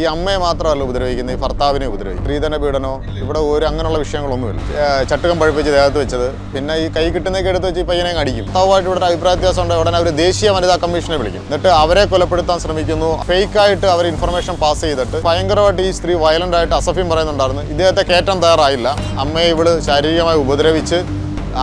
ഈ അമ്മയെ മാത്രമല്ല ഉപദ്രവിക്കുന്നത് ഈ ഭർത്താവിനെ ഉപദ്രവിക്കും സ്ത്രീധന പീഡനോ ഇവിടെ ഒരു അങ്ങനെയുള്ള വിഷയങ്ങളൊന്നുമില്ല. ചട്ടുകം പഴിപ്പിച്ച് ദേഹത്ത് വെച്ചത് പിന്നെ ഈ കൈ കിട്ടുന്നതൊക്കെ എടുത്ത് വെച്ച് ഈ പയ്യനെ അടിക്കും ഭർത്താവുമായിട്ട് ഇവിടെ അഭിപ്രായത്യാസം ഉണ്ട് ഉടനെ അവർ ദേശീയ വനിതാ കമ്മീഷനെ വിളിക്കും. എന്നിട്ട് അവരെ കൊലപ്പെടുത്താൻ ശ്രമിക്കുന്നു. ഫേക്കായിട്ട് അവർ ഇൻഫർമേഷൻ പാസ് ചെയ്തിട്ട് ഭയങ്കരമായിട്ട് ഈ സ്ത്രീ വയലന്റ് ആയിട്ട് അസഫ്യം പറയുന്നുണ്ടായിരുന്നു. ഇദ്ദേഹത്തെ കയറ്റാൻ തയ്യാറായില്ല. അമ്മയെ ഇവൾ ശാരീരികമായി ഉപദ്രവിച്ച്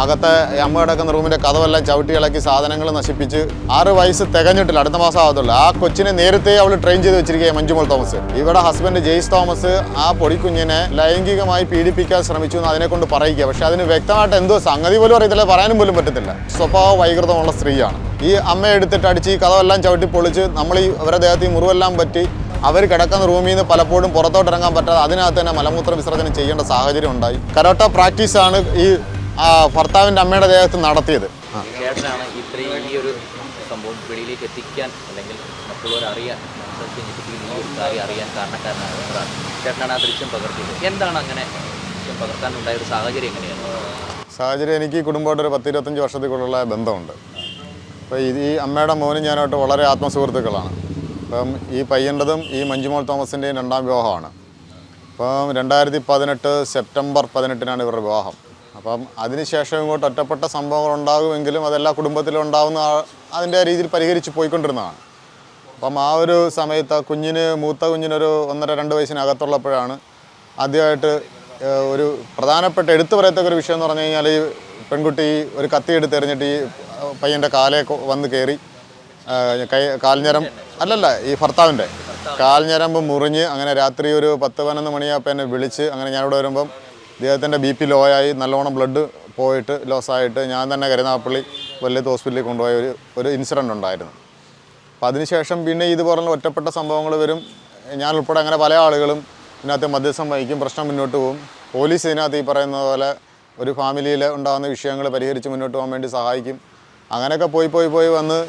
അകത്തെ അമ്മ കിടക്കുന്ന റൂമിന്റെ കഥവെല്ലാം ചവിട്ടി ഇളക്കി സാധനങ്ങൾ നശിപ്പിച്ച് ആറ് വയസ്സ് തികഞ്ഞിട്ടില്ല. അടുത്ത മാസം ആകത്തുള്ളൂ ആ കൊച്ചിനെ നേരത്തെ അവൾ ട്രെയിൻ ചെയ്ത് വെച്ചിരിക്കുകയാണ് മഞ്ജുമോൾ തോമസ്. ഇവിടെ ഹസ്ബൻഡ് ജെയ്സ് തോമസ് ആ പൊടിക്കുഞ്ഞിനെ ലൈംഗികമായി പീഡിപ്പിക്കാൻ ശ്രമിച്ചു എന്ന് അതിനെ കൊണ്ട് പറയിക്കുക പക്ഷെ അതിന് വ്യക്തമായിട്ട് എന്തോ സംഗതി പോലും അറിയത്തില്ല. പറയാനും പോലും പറ്റത്തില്ല. സ്വഭാവ വൈകൃതമുള്ള സ്ത്രീയാണ്. ഈ അമ്മ എടുത്തിട്ട് അടിച്ച് ഈ കഥവെല്ലാം ചവിട്ടി പൊളിച്ച് നമ്മൾ ഈ അവരുടെ ദേഹത്ത് ഈ മുറിവെല്ലാം പറ്റി അവർ കിടക്കുന്ന റൂമിൽ നിന്ന് പലപ്പോഴും പുറത്തോട്ട് ഇറങ്ങാൻ പറ്റാതെ അതിനകത്ത് തന്നെ മലമൂത്ര വിസർജനം ചെയ്യേണ്ട സാഹചര്യം ഉണ്ടായി. കരോട്ട പ്രാക്ടീസാണ് ഈ ഭർത്താവിന്റെ അമ്മയുടെ ദേഹത്ത് നടത്തിയത്. ചേട്ടനാണ് ഇത്രയും ഈ ഒരു സംഭവം വെളിയിലേക്ക് എത്തിക്കാൻ അല്ലെങ്കിൽ മറ്റുള്ളവർ അറിയാൻ സത്യം ഈ കാര്യം അറിയാൻ കാരണക്കാരനാണ് ചേട്ടനാണ് ആ ദൃശ്യം പകർത്തിയത്. എന്താണ് അങ്ങനെ ദൃശ്യം പകർത്താനുണ്ടായ ഒരു സാഹചര്യം എങ്ങനെയാണ്? സാഹചര്യം എനിക്ക് ഈ കുടുംബമായിട്ട് ഒരു പത്തിരുപത്തഞ്ച് വർഷത്തേക്കുള്ള ബന്ധമുണ്ട്. അപ്പോൾ ഈ അമ്മയുടെ മോനും ഞാനായിട്ട് വളരെ ആത്മസുഹൃത്തുക്കളാണ്. അപ്പം ഈ പയ്യന്റെതും ഈ മഞ്ജുമോൾ തോമസിന്റെയും രണ്ടാം വിവാഹമാണ്. അപ്പം രണ്ടായിരത്തി പതിനെട്ട് സെപ്റ്റംബർ പതിനെട്ടിനാണ് ഇവരുടെ വിവാഹം. അപ്പം അതിനുശേഷം ഇങ്ങോട്ട് ഒറ്റപ്പെട്ട സംഭവങ്ങൾ ഉണ്ടാകുമെങ്കിലും അതെല്ലാ കുടുംബത്തിലും ഉണ്ടാകുന്ന അതിന്റെ രീതിയിൽ പരിഹരിച്ച് പോയിക്കൊണ്ടിരുന്നതാണ്. അപ്പം ആ ഒരു സമയത്ത് കുഞ്ഞിന് മൂത്ത കുഞ്ഞിനൊരു ഒന്നര രണ്ട് വയസ്സിനകത്തുള്ളപ്പോഴാണ് ആദ്യമായിട്ട് ഒരു പ്രധാനപ്പെട്ട എടുത്തു പറയത്തക്ക ഒരു വിഷയം എന്ന് പറഞ്ഞു കഴിഞ്ഞാൽ ഈ പെൺകുട്ടി ഒരു കത്തി എടുത്ത് എറിഞ്ഞിട്ട് ഈ പയ്യന്റെ കാലെ വന്ന് കയറി കൈ കാൽഞ്ഞരം അല്ലല്ല ഈ ഭർത്താവിന്റെ. കാൽഞ്ഞരമ്പ് മുറിഞ്ഞ് അങ്ങനെ രാത്രി ഒരു പത്ത് പതിനൊന്ന് മണിയായപ്പോൾ എന്നെ വിളിച്ച് അങ്ങനെ ഞാനിവിടെ വരുമ്പം ഇദ്ദേഹത്തിന്റെ ബി പി ലോ ആയി നല്ലോണം ബ്ലഡ് പോയിട്ട് ലോസ് ആയിട്ട് ഞാൻ തന്നെ കരുനാപ്പള്ളി വലിയ ഹോസ്പിറ്റലിൽ കൊണ്ടുപോയ ഒരു ഒരു ഇൻസിഡന്റ് ഉണ്ടായിരുന്നു. അപ്പം അതിനുശേഷം പിന്നെ ഇതുപോലുള്ള ഒറ്റപ്പെട്ട സംഭവങ്ങൾ വരും. ഞാൻ ഉൾപ്പെടെ അങ്ങനെ പല ആളുകളും ഇതിനകത്ത് മധ്യസ്ഥം വഹിക്കും പ്രശ്നം മുന്നോട്ട് പോകും. പോലീസ് ഇതിനകത്ത് ഈ പറയുന്ന പോലെ ഒരു ഫാമിലിയിൽ ഉണ്ടാകുന്ന വിഷയങ്ങൾ പരിഹരിച്ച് മുന്നോട്ട് പോകാൻ വേണ്ടി സഹായിക്കും. അങ്ങനെയൊക്കെ പോയി പോയി പോയി വന്ന്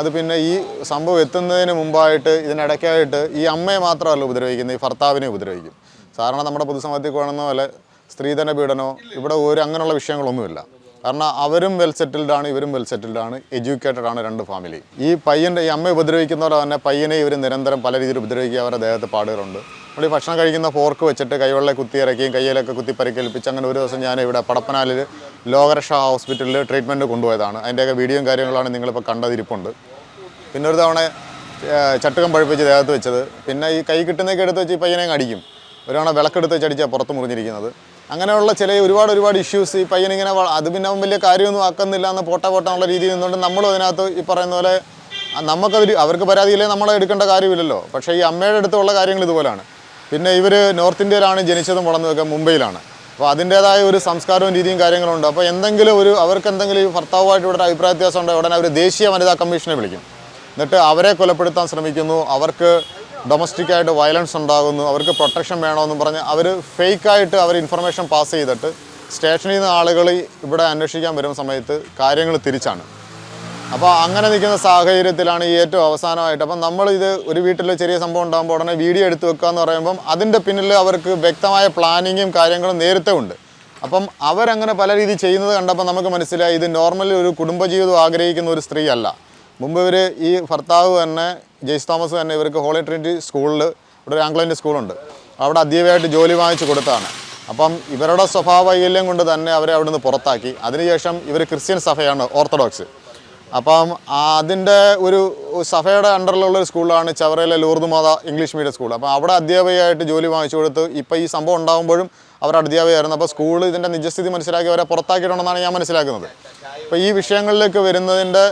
അത് പിന്നെ ഈ സംഭവം എത്തുന്നതിന് മുമ്പായിട്ട് ഇതിനിടയ്ക്കായിട്ട് ഈ അമ്മയെ മാത്രമല്ല ഉപദ്രവിക്കുന്നത് ഈ ഭർത്താവിനെ ഉപദ്രവിക്കും. സാധാരണ നമ്മുടെ പൊതുസമൂഹത്തിൽ കാണുന്ന പോലെ സ്ത്രീധന പീഡനോ ഇവിടെ ഒരു അങ്ങനെയുള്ള വിഷയങ്ങളൊന്നുമില്ല. കാരണം അവരും വെൽ സെറ്റിൽഡ് ആണ് ഇവരും വെൽ സെറ്റിൽഡ് ആണ് എഡ്യൂക്കേറ്റഡ് ആണ് രണ്ട് ഫാമിലി ഈ പയ്യന്റെ ഈ അമ്മ ഉപദ്രവിക്കുന്നവരെ തന്നെ പയ്യനെ ഇവർ നിരന്തരം പല രീതിയിൽ ഉപദ്രവിക്കുക അവരുടെ ദേഹത്ത് പാടുകളുണ്ട്. നമ്മൾ ഈ ഭക്ഷണം കഴിക്കുന്ന ഫോർക്ക് വെച്ചിട്ട് കൈവെള്ളം കുത്തി ഇറക്കിയും കയ്യിലൊക്കെ കുത്തി പരിക്കേൽപ്പിച്ച് അങ്ങനെ ഒരു ദിവസം ഞാൻ ഇവിടെ പടപ്പനാലിൽ ലോകരക്ഷ ഹോസ്പിറ്റലിൽ ട്രീറ്റ്മെന്റ് കൊണ്ടുപോയതാണ്. അതിന്റെയൊക്കെ വീഡിയോയും കാര്യങ്ങളാണ് നിങ്ങളിപ്പോൾ കണ്ടതിരിപ്പുണ്ട്. പിന്നെ ഒരു തവണ ചട്ടുകം പഴിപ്പിച്ച് ദേഹത്ത് വെച്ചത്. പിന്നെ ഈ കൈ കിട്ടുന്നതൊക്കെ എടുത്ത് വെച്ച് ഈ പയ്യനെ അടിക്കും. ഒരു തവണ വിളക്കെടുത്ത് വെച്ച് അടിച്ചാൽ പുറത്ത് മുറിഞ്ഞിരിക്കുന്നത്. അങ്ങനെയുള്ള ചില ഒരുപാട് ഒരുപാട് ഇഷ്യൂസ് ഈ പയ്യനിങ്ങനെ അത് പിന്നെ അവൻ വലിയ കാര്യമൊന്നും ആക്കുന്നില്ല എന്ന് പോട്ട പോട്ട എന്നുള്ള രീതിയിൽ നിന്നുകൊണ്ട് നമ്മളും അതിനകത്ത് ഈ പറയുന്ന പോലെ നമുക്കതൊരു അവർക്ക് പരാതിയില്ലേ? നമ്മളെ എടുക്കേണ്ട കാര്യമില്ലല്ലോ. പക്ഷേ ഈ അമ്മയുടെ അടുത്തുള്ള കാര്യങ്ങൾ ഇതുപോലെയാണ് പിന്നെ ഇവർ നോർത്ത് ഇന്ത്യയിലാണ് ജനിച്ചതും വളർന്നതൊക്കെ മുംബൈയിലാണ്. അപ്പോൾ അതിന്റേതായ ഒരു സംസ്കാരവും രീതിയും കാര്യങ്ങളുണ്ട്. അപ്പോൾ എന്തെങ്കിലും ഒരു അവർക്ക് എന്തെങ്കിലും ഈ ഭർത്താവുമായിട്ട് ഇവിടെ അഭിപ്രായ വ്യത്യാസം ഉണ്ടെങ്കിൽ ഉടനെ അവർ ദേശീയ വനിതാ കമ്മീഷനെ വിളിക്കും. എന്നിട്ട് അവരെ കൊലപ്പെടുത്താൻ ശ്രമിക്കുന്നു. അവർക്ക് ഡൊമസ്റ്റിക് ആയിട്ട് വയലൻസ് ഉണ്ടാകുന്നു അവർക്ക് പ്രൊട്ടക്ഷൻ വേണമെന്നും പറഞ്ഞ് അവർ ഫേക്കായിട്ട് അവർ ഇൻഫർമേഷൻ പാസ് ചെയ്തിട്ട് സ്റ്റേഷനിൽ നിന്ന് ആളുകൾ ഇവിടെ അന്വേഷിക്കാൻ വരുന്ന സമയത്ത് കാര്യങ്ങൾ തിരിച്ചാണ്. അപ്പോൾ അങ്ങനെ നിൽക്കുന്ന സാഹചര്യത്തിലാണ് ഈ ഏറ്റവും അവസാനമായിട്ട്. അപ്പം നമ്മൾ ഇത് ഒരു വീട്ടിൽ ചെറിയ സംഭവം ഉണ്ടാകുമ്പോൾ ഉടനെ വീഡിയോ എടുത്ത് വെക്കുക എന്ന് പറയുമ്പം അതിന്റെ പിന്നിൽ അവർക്ക് വ്യക്തമായ പ്ലാനിങ്ങും കാര്യങ്ങളും നേരത്തെ ഉണ്ട്. അപ്പം അവരങ്ങനെ പല രീതി ചെയ്യുന്നത് കണ്ടപ്പോൾ നമുക്ക് മനസ്സിലായി ഇത് നോർമലി ഒരു കുടുംബജീവിതം ആഗ്രഹിക്കുന്ന ഒരു സ്ത്രീ അല്ല. മുമ്പ് ഇവർ ഈ ഭർത്താവ് തന്നെ ജെയ്സ് തോമസ് തന്നെ ഇവർക്ക് ഹോളി ട്രിനിറ്റി സ്കൂളിൽ ഇവിടെ ഒരു ആംഗ്ലോ സ്കൂളുണ്ട്. അവിടെ അധ്യാപകമായിട്ട് ജോലി വാങ്ങിച്ചു കൊടുത്താണ്. അപ്പം ഇവരുടെ സ്വഭാവ വൈകല്യം കൊണ്ട് തന്നെ അവരെ അവിടെ നിന്ന് പുറത്താക്കി. അതിനുശേഷം ഇവർ ക്രിസ്ത്യൻ സഭയാണ് ഓർത്തഡോക്സ്. അപ്പം അതിന്റെ ഒരു സഭയുടെ അണ്ടറിലുള്ള ഒരു സ്കൂളാണ് ചവറയിലെ Lourdes Matha English medium school. അപ്പോൾ അവിടെ അധ്യാപകയായിട്ട് ജോലി വാങ്ങിച്ചു കൊടുത്ത് ഇപ്പോൾ ഈ സംഭവം ഉണ്ടാകുമ്പോഴും അവർ അധ്യാപികയായിരുന്നു അപ്പോൾ സ്കൂൾ ഇതിന്റെ നിജസ്ഥിതി മനസ്സിലാക്കി അവരെ പുറത്താക്കിയിട്ടുണ്ടെന്നാണ് ഞാൻ മനസ്സിലാക്കുന്നത്. അപ്പോൾ ഈ വിഷയങ്ങളിലേക്ക് വരുന്നതിന്റെ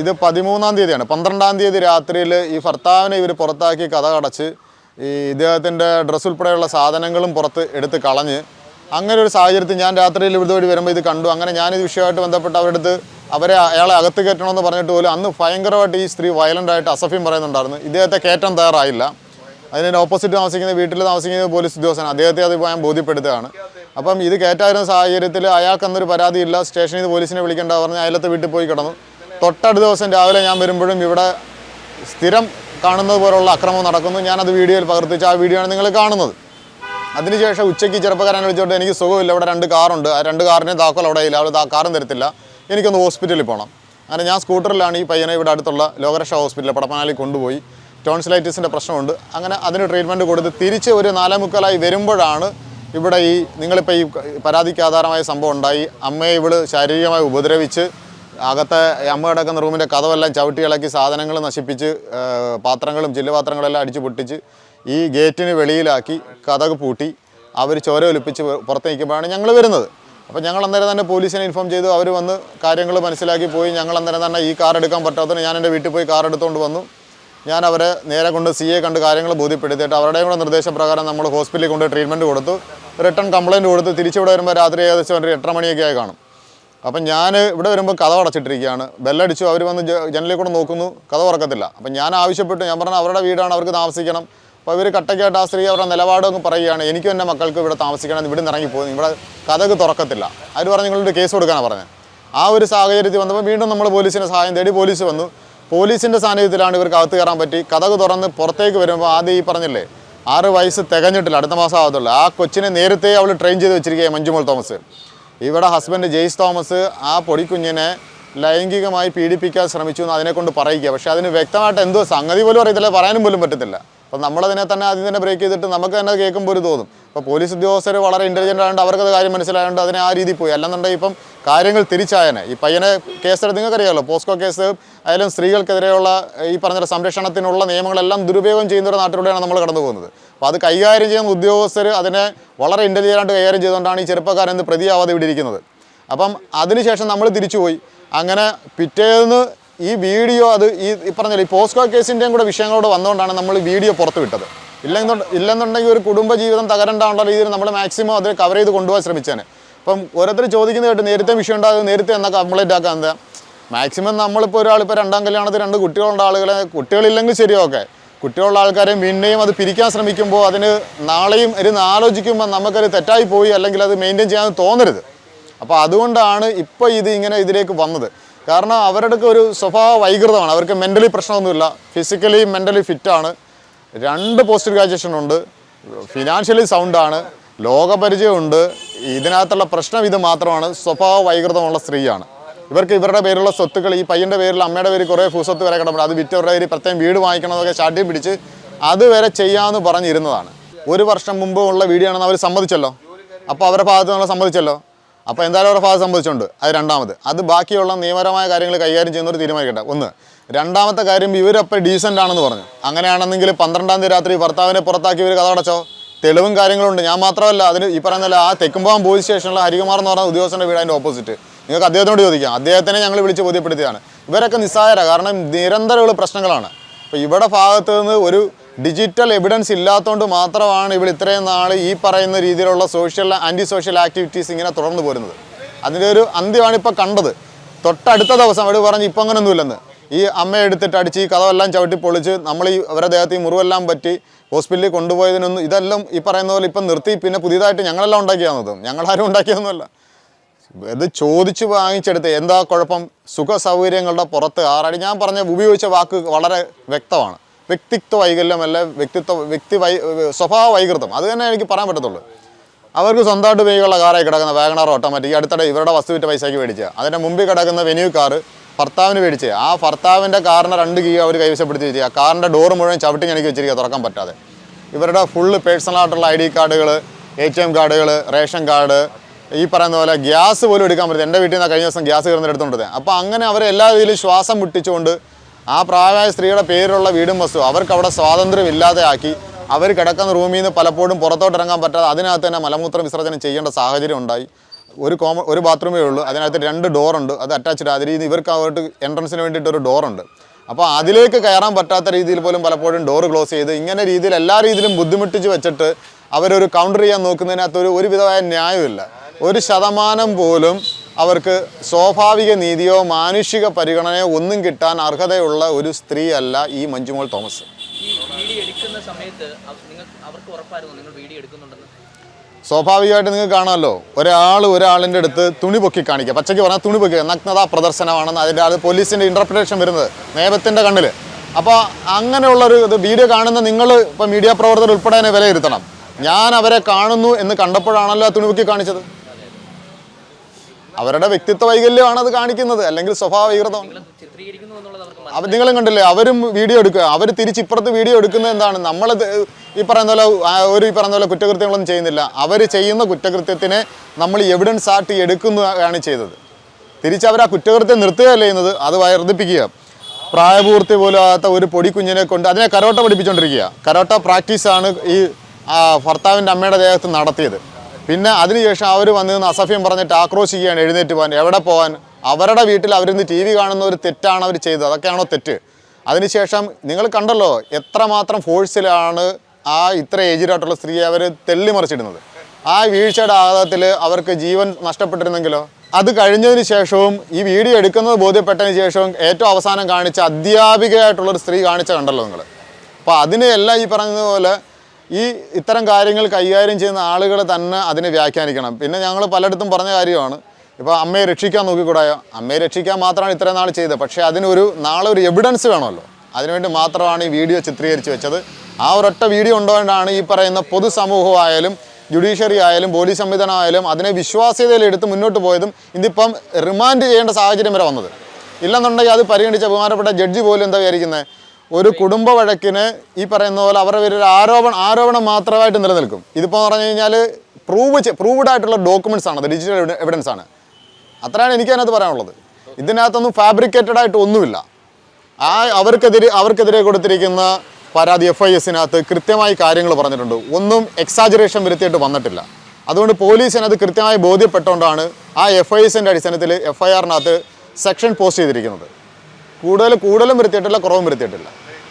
ഇത് പതിമൂന്നാം തീയതിയാണ്. പന്ത്രണ്ടാം തീയതി രാത്രിയിൽ ഈ ഭർത്താവിനെ ഇവർ പുറത്താക്കി കഥ കടച്ച് ഈ ഇദ്ദേഹത്തിന്റെ ഡ്രസ്സ് ഉൾപ്പെടെയുള്ള സാധനങ്ങളും പുറത്ത് എടുത്ത് കളഞ്ഞ് അങ്ങനെ ഒരു സാഹചര്യത്തിൽ ഞാൻ രാത്രിയിൽ ഇതുവഴി വരുമ്പോൾ ഇത് കണ്ടു. അങ്ങനെ ഞാൻ ഈ വിഷയമായിട്ട് ബന്ധപ്പെട്ട് അവരുടെ അടുത്ത് അവരെ അയാളെ അകത്ത് കയറ്റണമെന്ന് പറഞ്ഞിട്ട് പോലും അന്ന് ഭയങ്കരമായിട്ട് ഈ സ്ത്രീ വയലന്റായിട്ട് അസഫ്യം പറയുന്നുണ്ടായിരുന്നു. ഇദ്ദേഹത്തെ കയറ്റാൻ തയ്യാറായില്ല. അതിന് ഓപ്പോസിറ്റ് താമസിക്കുന്ന വീട്ടിൽ താമസിക്കുന്ന പോലീസ് ഉദ്യോഗസ്ഥൻ അദ്ദേഹത്തെ അത് ഞാൻ ബോധ്യപ്പെടുത്തുകയാണ്. അപ്പം ഇത് കയറ്റായിരുന്ന സാഹചര്യത്തിൽ അയാൾക്ക് അന്നൊരു പരാതിയില്ല. സ്റ്റേഷനിൽ നിന്ന് പോലീസിനെ വിളിക്കേണ്ട പറഞ്ഞ് അയലത്തെ വീട്ടിൽ പോയി കിടന്നു. തൊട്ടടുത്ത ദിവസം രാവിലെ ഞാൻ വരുമ്പോഴും ഇവിടെ സ്ഥിരം കാണുന്നത് പോലുള്ള അക്രമം നടക്കുന്നു. ഞാനത് വീഡിയോയിൽ പകർത്തിച്ച് ആ വീഡിയോ ആണ് നിങ്ങൾ കാണുന്നത്. അതിനുശേഷം ഉച്ചയ്ക്ക് ചെറുപ്പക്കാരനെ വിളിച്ചോട്ട് എനിക്ക് സുഖമില്ല. ഇവിടെ രണ്ട് കാറുണ്ട്. ആ രണ്ട് കാറിനെ താക്കോൽ അവിടെ ഇല്ല. അവർ കാറും തരത്തില്ല. എനിക്കൊന്ന് ഹോസ്പിറ്റലിൽ പോകണം അങ്ങനെ ഞാൻ സ്കൂട്ടറിലാണ് ഈ പയ്യനെ ഇവിടെ അടുത്തുള്ള ലോകരക്ഷ ഹോസ്പിറ്റലിൽ പടപ്പനാലിൽ കൊണ്ടുപോയി. ടോൺസിലൈറ്റിസിന്റെ പ്രശ്നമുണ്ട്. അങ്ങനെ അതിന് ട്രീറ്റ്മെന്റ് കൊടുത്ത് തിരിച്ച് ഒരു നാലേമുക്കാലായി വരുമ്പോഴാണ് ഇവിടെ ഈ നിങ്ങളിപ്പോൾ ഈ പരാതിക്ക് ആധാരമായ സംഭവം ഉണ്ടായി. അമ്മയെ ഇവൾ ശാരീരികമായി ഉപദ്രവിച്ച് അകത്തെ അമ്മ കിടക്കുന്ന റൂമിന്റെ കഥവെല്ലാം ചവിട്ടി ഇളക്കി സാധനങ്ങൾ നശിപ്പിച്ച് പാത്രങ്ങളും ചില്ലുപാത്രങ്ങളെല്ലാം അടിച്ചു പൊട്ടിച്ച് ഈ ഗേറ്റിന് വെളിയിലാക്കി കഥക് പൂട്ടി അവർ ചോര ഒലിപ്പിച്ച് പുറത്ത് നിൽക്കുമ്പോഴാണ് ഞങ്ങൾ വരുന്നത്. അപ്പോൾ ഞങ്ങൾ അന്നേരം തന്നെ പോലീസിനെ ഇൻഫോം ചെയ്തു. അവർ വന്ന് കാര്യങ്ങൾ മനസ്സിലാക്കി പോയി. ഞങ്ങൾ അന്നേരം തന്നെ ഈ കാർ എടുക്കാൻ പറ്റാത്തതിന് ഞാൻ എന്റെ വീട്ടിൽ പോയി കാർ എടുത്തുകൊണ്ട് വന്നു. ഞാൻ അവരെ നേരെ കൊണ്ട് സി എ കണ്ട് കാര്യങ്ങൾ ബോധ്യപ്പെടുത്തിയിട്ട് അവരുടെയും കൂടെ നിർദ്ദേശപ്രകാരം നമ്മൾ ഹോസ്പിറ്റലിൽ കൊണ്ട് ട്രീറ്റ്മെന്റ് കൊടുത്തു. റിട്ടേൺ കംപ്ലയിന്റ് കൊടുത്ത് തിരിച്ചിവിടെ വരുമ്പോൾ രാത്രി ഏകദേശം ഒരു എട്ടര മണിയൊക്കെ ആയി കാണും. അപ്പം ഞാൻ ഇവിടെ വരുമ്പോൾ കഥ അടച്ചിട്ടിരിക്കുകയാണ്. ബെല്ലടിച്ചു അവർ വന്ന് ജനലിൽ കൂടെ നോക്കുന്നു. കഥ ഉറക്കത്തില്ല അപ്പം ഞാൻ ആവശ്യപ്പെട്ടു. ഞാൻ പറഞ്ഞു അവരുടെ വീടാണ് അവർക്ക് താമസിക്കണം. അപ്പോൾ ഇവർ കട്ടയ്ക്കായിട്ട് ആ സ്ത്രീ അവരുടെ നിലപാടൊക്കെ പറയുകയാണ് എനിക്കും എന്റെ മക്കൾക്ക് ഇവിടെ താമസിക്കണം ഇവിടെ നിന്ന് ഇറങ്ങിപ്പോയി. ഇവിടെ കഥക്ക് തുറക്കത്തില്ല. അവർ പറഞ്ഞു നിങ്ങളുടെ കേസ് കൊടുക്കാനാണ് പറഞ്ഞത് ആ ഒരു സാഹചര്യത്തിൽ വന്നപ്പോൾ വീണ്ടും നമ്മൾ പോലീസിന്റെ സഹായം തേടി പോലീസ് വന്നു. പോലീസിന്റെ സാന്നിധ്യത്തിലാണ് ഇവർക്ക് അകത്ത് കയറാൻ പറ്റി. കഥക് തുറന്ന് പുറത്തേക്ക് വരുമ്പോൾ ആദ്യം ഈ പറഞ്ഞില്ലേ ആറ് വയസ്സ് തികഞ്ഞിട്ടില്ല അടുത്ത മാസം ആവത്തുള്ളൂ. ആ കൊച്ചിനെ നേരത്തെ അവൾ ട്രെയിൻ ചെയ്ത് വെച്ചിരിക്കുകയാണ് മഞ്ജുമോൾ തോമസ്. ഇവിടെ ഹസ്ബൻഡ് ജെയ്സ് തോമസ് ആ പൊടിക്കുഞ്ഞിനെ ലൈംഗികമായി പീഡിപ്പിക്കാൻ ശ്രമിച്ചു എന്ന് അതിനെക്കൊണ്ട് പറയുക പക്ഷേ അതിന് വ്യക്തമായിട്ട് എന്തോ സംഗതി പോലും അറിയത്തില്ല. പറയാനും പോലും പറ്റത്തില്ല. അപ്പം നമ്മളതിനെ തന്നെ ആദ്യം തന്നെ ബ്രേക്ക് ചെയ്തിട്ട് നമുക്ക് തന്നെ കേൾക്കുമ്പോൾ ഒരു തോന്നും. അപ്പോൾ പോലീസ് ഉദ്യോഗസ്ഥർ വളരെ ഇന്റലിജന്റ് ആയതുകൊണ്ട് അവർക്കത് കാര്യം മനസ്സിലായതുകൊണ്ട് അതിനെ ആ രീതിയിൽ പോയി. അല്ലെന്നുണ്ടെങ്കിൽ ഇപ്പം കാര്യങ്ങൾ തിരിച്ചായനെ. ഈ പയ്യനെ കേസെടുത്ത് നിങ്ങൾക്കറിയാമല്ലോ പോസ്കോ കേസ് ആയാലും സ്ത്രീകൾക്കെതിരെയുള്ള ഈ പറഞ്ഞ സംരക്ഷണത്തിനുള്ള നിയമങ്ങളെല്ലാം ദുരുപയോഗം ചെയ്യുന്ന ഒരു നാട്ടിലൂടെയാണ് നമ്മൾ കടന്നു പോകുന്നത് അപ്പോൾ അത് കൈകാര്യം ചെയ്യുന്ന ഉദ്യോഗസ്ഥർ അതിനെ വളരെ ഇന്റലിജന്റായിട്ട് കൈകാര്യം ചെയ്തുകൊണ്ടാണ് ഈ ചെറുപ്പക്കാരൻ ഇന്ന് പ്രതിയാവാതെ ഇവിടെ ഇരിക്കുന്നത്. അപ്പം അതിനുശേഷം നമ്മൾ തിരിച്ചുപോയി. അങ്ങനെ പിറ്റേന്ന് ഈ വീഡിയോ അത് ഈ പറഞ്ഞില്ല ഈ പോസ്കോ കേസിന്റെയും കൂടെ വിഷയങ്ങളോട് വന്നുകൊണ്ടാണ് നമ്മൾ വീഡിയോ പുറത്തു വിട്ടത്. ഇല്ലെന്നു ഇല്ലെന്നുണ്ടെങ്കിൽ ഒരു കുടുംബ ജീവിതം തകരണ്ടാവുള്ള രീതിയിൽ നമ്മൾ മാക്സിമം അതിനെ കവർ ചെയ്ത് കൊണ്ടുപോകാൻ ശ്രമിച്ചാണ് അപ്പം ഓരോരുത്തർ ചോദിക്കുന്നത് കേട്ട് നേരത്തെ വിഷയം ഉണ്ടാകും നേരത്തെ എന്നാ കംപ്ലൈന്റ് ആക്കാൻ എന്താ മാക്സിമം നമ്മളിപ്പോൾ ഒരാൾ ഇപ്പോൾ രണ്ടാം കല്യാണത്തിൽ രണ്ട് കുട്ടികളുണ്ട് ആളുകളെ കുട്ടികളില്ലെങ്കിൽ ശരിയൊക്കെ കുട്ടികളുള്ള ആൾക്കാരെ പിന്നെയും അത് പിരിക്കാൻ ശ്രമിക്കുമ്പോൾ അതിന് നാളെയും ഇരുന്ന് ആലോചിക്കുമ്പോൾ നമുക്കത് തെറ്റായി പോയി അല്ലെങ്കിൽ അത് മെയിന്റെയിൻ ചെയ്യാൻ തോന്നരുത്. അപ്പോൾ അതുകൊണ്ടാണ് ഇപ്പോൾ ഇത് ഇങ്ങനെ ഇതിലേക്ക് വന്നത്. കാരണം അവരുടെ ഒരു സ്വഭാവ വൈകൃതമാണ്. അവർക്ക് മെന്റലി പ്രശ്നമൊന്നുമില്ല. ഫിസിക്കലി മെന്റലി ഫിറ്റാണ് രണ്ട് പോസ്റ്റ് ഗ്രാജുവേഷൻ ഉണ്ട്. ഫിനാൻഷ്യലി സൗണ്ടാണ് ലോകപരിചയമുണ്ട്. ഇതിനകത്തുള്ള പ്രശ്നം ഇത് മാത്രമാണ്. സ്വഭാവ വൈകൃതമുള്ള സ്ത്രീയാണ്. ഇവർക്ക് ഇവരുടെ പേരുള്ള സ്വത്തുക്കൾ ഈ പയ്യന്റെ പേരിൽ അമ്മയുടെ പേരിൽ കുറേ ഭൂസ്വത്ത് വരെ കിടപ്പുണ്ട്. അത് വിറ്റവരുടെ പേര് പ്രത്യേകം വീട് വാങ്ങിക്കണമെന്നൊക്കെ ചാട്ടി പിടിച്ച് അതുവരെ ചെയ്യാമെന്ന് പറഞ്ഞിരുന്നതാണ്. ഒരു വർഷം മുമ്പ് ഉള്ള വീഡിയോ അവർ സമ്മതിച്ചല്ലോ? അപ്പോൾ അവരുടെ ഭാഗത്ത് നിന്ന് സമ്മതിച്ചല്ലോ? അപ്പോൾ എന്തായാലും അവരുടെ ഭാഗത്ത് സമ്മതിച്ചുണ്ട് അത് രണ്ടാമത്. അത് ബാക്കിയുള്ള നിയമപരമായ കാര്യങ്ങൾ കൈകാര്യം ചെയ്യുന്നവർ തീരുമാനിക്കട്ടെ ഒന്ന് രണ്ടാമത്തെ കാര്യം ഇവരപ്പോൾ ഡീസന്റ് ആണെന്ന് പറഞ്ഞു. അങ്ങനെയാണെന്നെങ്കിൽ പന്ത്രണ്ടാം തീയതി രാത്രി ഭർത്താവിനെ പുറത്താക്കി ഇവർ കഥടച്ചോ തെളിവും കാര്യങ്ങളുണ്ട് ഞാൻ മാത്രമല്ല അതിന് ഈ പറയുന്നില്ല ആ തെക്കുംപാവം പോലീസ് സ്റ്റേഷനിലെ ഹരികുമാർ എന്ന് പറഞ്ഞ ഉദ്യോഗസ്ഥന്റെ വീട് അതിന്റെ ഓപ്പോസിറ്റ് നിങ്ങൾക്ക് അദ്ദേഹത്തോട് ചോദിക്കാം. അദ്ദേഹത്തിനെ ഞങ്ങൾ വിളിച്ച് ബോധ്യപ്പെടുത്തിയതാണ്. ഇവരൊക്കെ നിസ്സാര കാരണം നിരന്തരമുള്ള പ്രശ്നങ്ങളാണ്. അപ്പോൾ ഇവിടെ ഭാഗത്ത് നിന്ന് ഒരു ഡിജിറ്റൽ എവിഡൻസ് ഇല്ലാത്തതുകൊണ്ട് മാത്രമാണ് ഇവിടെ ഇത്രയും നാൾ ഈ പറയുന്ന രീതിയിലുള്ള സോഷ്യൽ ആന്റി സോഷ്യൽ ആക്ടിവിറ്റീസ് ഇങ്ങനെ തുടർന്നു പോരുന്നത്. അതിന്റെ ഒരു അന്ത്യമാണ് ഇപ്പോൾ കണ്ടത്. തൊട്ടടുത്ത ദിവസം അവർ പറഞ്ഞ് ഇപ്പം അങ്ങനെയൊന്നുമില്ലെന്ന് ഈ അമ്മ എടുത്തിട്ട് അടിച്ച് ഈ കഥമെല്ലാം ചവിട്ടി പൊളിച്ച് നമ്മൾ ഈ അവരെ ദേഹത്ത് ഈ മുറിവെല്ലാം പറ്റി ഹോസ്പിറ്റലിൽ കൊണ്ടുപോയതിനൊന്നും ഇതെല്ലാം ഈ പറയുന്ന പോലെ ഇപ്പം നിർത്തി. പിന്നെ പുതിയതായിട്ട് ഞങ്ങളെല്ലാം ഉണ്ടാക്കിയാന്നത് ഞങ്ങളാരും ഉണ്ടാക്കിയതൊന്നുമല്ല. ഇത് ചോദിച്ചു വാങ്ങിച്ചെടുത്ത് എന്താ കുഴപ്പം? സുഖ സൗകര്യങ്ങളുടെ പുറത്ത് ആറടി. ഞാൻ പറഞ്ഞ ഉപയോഗിച്ച വാക്ക് വളരെ വ്യക്തമാണ്. വ്യക്തിത്വ വൈകല്യമല്ല വ്യക്തിത്വ വ്യക്തി വൈ സ്വഭാവ വൈകൃതം. അത് തന്നെ എനിക്ക് പറയാൻ പറ്റത്തുള്ളൂ. അവർക്ക് സ്വന്തമായിട്ട് ഉപയോഗിക്കുന്ന കാറായി കിടക്കുന്ന വാഗണാർ ഓട്ടോമാറ്റിക്. അടുത്തിടെ ഇവരുടെ വസ്തു വിറ്റ പൈസയ്ക്ക് മേടിച്ച. അതിന്റെ മുമ്പിൽ കിടക്കുന്ന വെന്യൂ കാറ് ഭർത്താവിന് മേടിച്ച്. ആ ഭർത്താവിന്റെ കാറിന് രണ്ട് കീ അവർ കൈവശപ്പെടുത്തി വെച്ചു ആ കാറിന്റെ ഡോർ മുഴുവൻ ചവിട്ടി എനിക്ക് വെച്ചിരിക്കുക തുറക്കാൻ പറ്റാതെ. ഇവരുടെ ഫുള്ള് പേഴ്സണലായിട്ടുള്ള ഐ ഡി കാർഡുകൾ എ ടി എം കാർഡുകൾ റേഷൻ കാർഡ് ഈ പറയുന്ന പോലെ ഗ്യാസ് പോലും എടുക്കാൻ പറ്റും എന്റെ വീട്ടിൽ നിന്ന് കഴിഞ്ഞ ദിവസം ഗ്യാസ് കയറുന്ന എടുത്തുകൊണ്ടത് അപ്പോൾ അങ്ങനെ അവരെ എല്ലാ രീതിയിലും ശ്വാസം മുട്ടിച്ചുകൊണ്ട് ആ പ്രായമായ സ്ത്രീയുടെ പേരിലുള്ള വീടും വസ്തു അവർക്ക് അവിടെ സ്വാതന്ത്ര്യം ഇല്ലാതെ ആക്കി അവർ കിടക്കുന്ന റൂമിൽ നിന്ന് പലപ്പോഴും പുറത്തോട്ട് ഇറങ്ങാൻ പറ്റാതെ അതിനകത്ത് തന്നെ മലമൂത്ര വിസർജനം ചെയ്യേണ്ട സാഹചര്യം ഉണ്ടായി. ഒരു കോമ ഒരു ബാത്റൂമേ ഉള്ളൂ. അതിനകത്ത് രണ്ട് ഡോറുണ്ട് അത് അറ്റാച്ച്ഡ് അതിൽ നിന്ന് ഇവർക്ക് അവർക്ക് എൻട്രൻസിന് വേണ്ടിയിട്ട് ഒരു ഡോറുണ്ട് അപ്പോൾ അതിലേക്ക് കയറാൻ പറ്റാത്ത രീതിയിൽ പോലും പലപ്പോഴും ഡോറ് ക്ലോസ് ചെയ്ത് ഇങ്ങനെ രീതിയിൽ എല്ലാ രീതിയിലും ബുദ്ധിമുട്ടിച്ച് വെച്ചിട്ട് അവരൊരു കൗണ്ടർ ചെയ്യാൻ നോക്കുന്നതിനകത്ത് ഒരു ഒരുവിധമായ ന്യായമില്ല ഒരു ശതമാനം പോലും അവർക്ക് സ്വാഭാവിക നീതിയോ മാനുഷിക പരിഗണനയോ ഒന്നും കിട്ടാൻ അർഹതയുള്ള ഒരു സ്ത്രീ അല്ല ഈ മഞ്ജുമോൾ തോമസ്. സ്വാഭാവികമായിട്ട് നിങ്ങൾക്ക് കാണാമല്ലോ. ഒരാൾ ഒരാളിന്റെ അടുത്ത് തുണി പൊക്കി കാണിക്കുക. പച്ചയ്ക്ക് പറഞ്ഞാൽ തുണി പൊക്കി നഗ്നതാ പ്രദർശനമാണെന്ന് അതിന്റെ അത് പോലീസിന്റെ ഇന്റർപ്രിറ്റേഷൻ വരുന്നത് നിയമത്തിന്റെ കണ്ണിൽ അപ്പോൾ അങ്ങനെയുള്ളൊരു ഇത് വീഡിയോ കാണുന്ന നിങ്ങൾ ഇപ്പോൾ മീഡിയ പ്രവർത്തകർ ഉൾപ്പെടെ തന്നെ വിലയിരുത്തണം. ഞാൻ അവരെ കാണുന്നു എന്ന് കണ്ടപ്പോഴാണല്ലോ ആ തുണി പൊക്കി കാണിച്ചത്. അവരുടെ വ്യക്തിത്വ വൈകല്യമാണ് അത് കാണിക്കുന്നത്. അല്ലെങ്കിൽ സ്വഭാവ വികൃതം നിങ്ങളും കണ്ടില്ലേ അവരും വീഡിയോ എടുക്കുക. അവർ തിരിച്ചിപ്പുറത്ത് വീഡിയോ എടുക്കുന്നത് എന്താണ്? നമ്മൾ ഈ പറയുന്ന പോലെ ഒരു ഈ പറയുന്ന പോലെ കുറ്റകൃത്യങ്ങളൊന്നും ചെയ്യുന്നില്ല. അവർ ചെയ്യുന്ന കുറ്റകൃത്യത്തിനെ നമ്മൾ എവിഡൻസ് ആട്ടി എടുക്കുന്നതാണ് ചെയ്തത്. തിരിച്ച് അവർ ആ കുറ്റകൃത്യം നിർത്തുകയല്ല ചെയ്യുന്നത്. അത് വർദ്ധിപ്പിക്കുക. പ്രായപൂർത്തി പോലും ആകാത്ത ഒരു പൊടി കുഞ്ഞിനെ കൊണ്ട് അതിനെ കരോട്ട പഠിപ്പിച്ചുകൊണ്ടിരിക്കുക കരോട്ട പ്രാക്ടീസാണ് ഈ ഭർത്താവിന്റെ അമ്മയുടെ ദേഹത്ത് നടത്തിയത്. പിന്നെ അതിനുശേഷം അവർ വന്ന് നിന്ന് അസഫ്യം പറഞ്ഞിട്ട് ആക്രോശിക്കുകയാണ് എഴുന്നേറ്റ് പോകാൻ. എവിടെ പോകാൻ? അവരുടെ വീട്ടിൽ അവരിന്ന് ടി വി കാണുന്ന ഒരു തെറ്റാണ് അവർ ചെയ്തത്. അതൊക്കെയാണോ തെറ്റ്? അതിനുശേഷം നിങ്ങൾ കണ്ടല്ലോ എത്രമാത്രം ഫോഴ്സിലാണ് ആ ഇത്ര ഏജിലായിട്ടുള്ള സ്ത്രീയെ അവർ തെള്ളിമറിച്ചിടുന്നത്. ആ വീഴ്ചയുടെ ആഘാതത്തിൽ അവർക്ക് ജീവൻ നഷ്ടപ്പെട്ടിരുന്നെങ്കിലോ? അത് കഴിഞ്ഞതിന് ശേഷവും ഈ വീഡിയോ എടുക്കുന്നത് ബോധ്യപ്പെട്ടതിന് ശേഷവും ഏറ്റവും അവസാനം കാണിച്ച അധ്യാപികയായിട്ടുള്ളൊരു സ്ത്രീ കാണിച്ച കണ്ടല്ലോ നിങ്ങൾ. അപ്പോൾ അതിനെല്ലാം ഈ പറഞ്ഞതുപോലെ ഈ ഇത്തരം കാര്യങ്ങൾ കൈകാര്യം ചെയ്യുന്ന ആളുകൾ തന്നെ അതിനെ വ്യാഖ്യാനിക്കണം. പിന്നെ ഞങ്ങൾ പലയിടത്തും പറഞ്ഞ കാര്യമാണ്. ഇപ്പോൾ അമ്മയെ രക്ഷിക്കാൻ നോക്കിക്കൂടായോ അമ്മയെ രക്ഷിക്കാൻ മാത്രമാണ് ഇത്രയും നാൾ ചെയ്തത്. പക്ഷേ അതിനൊരു നാളെ ഒരു എവിഡൻസ് വേണമല്ലോ. അതിനുവേണ്ടി മാത്രമാണ് ഈ വീഡിയോ ചിത്രീകരിച്ച് വെച്ചത്. ആ ഒരൊറ്റ വീഡിയോ ഉണ്ടോണ്ടാണ് ഈ പറയുന്ന പൊതുസമൂഹമായാലും ജുഡീഷ്യറി ആയാലും പോലീസ് സംവിധാനമായാലും അതിനെ വിശ്വാസ്യതയിലെടുത്ത് മുന്നോട്ട് പോയതും ഇതിപ്പം റിമാൻഡ് ചെയ്യേണ്ട സാഹചര്യം വരെ വന്നത്. ഇല്ലെന്നുണ്ടെങ്കിൽ അത് പരിഗണിച്ച ബഹുമാനപ്പെട്ട ജഡ്ജി പോലും എന്താ വിചാരിക്കുന്നത് ഒരു കുടുംബ വഴക്കിന് ഈ പറയുന്ന പോലെ അവരുടെ പേരിൽ ആരോപണം ആരോപണം മാത്രമായിട്ട് നിലനിൽക്കും. ഇതിപ്പോൾ പറഞ്ഞു കഴിഞ്ഞാൽ പ്രൂവ് പ്രൂവ്ഡ് ആയിട്ടുള്ള ഡോക്യുമെന്റ്സ് ആണ്. അത് ഡിജിറ്റൽ എവിഡൻസ് ആണ്. അത്രയാണ് എനിക്ക് അതിനകത്ത് പറയാനുള്ളത്. ഇതിനകത്തൊന്നും ഫാബ്രിക്കേറ്റഡ് ആയിട്ട് ഒന്നുമില്ല. ആ അവർക്കെതിരെ അവർക്കെതിരെ കൊടുത്തിരിക്കുന്ന പരാതി എഫ് ഐ എസിനകത്ത് കൃത്യമായി കാര്യങ്ങൾ പറഞ്ഞിട്ടുണ്ട്. ഒന്നും എക്സാജറേഷൻ വരുത്തിയിട്ട് വന്നിട്ടില്ല. അതുകൊണ്ട് പോലീസിനകത്ത് കൃത്യമായി ബോധ്യപ്പെട്ടുകൊണ്ടാണ് ആ എഫ് ഐ എസിന്റെ അടിസ്ഥാനത്തിൽ എഫ് ഐ ആറിനകത്ത് സെക്ഷൻ പോസ്റ്റ് ചെയ്തിരിക്കുന്നത്. കൂടുതൽ കൂടുതലും വരുത്തിയിട്ടില്ല കുറവും വരുത്തിയിട്ടില്ല.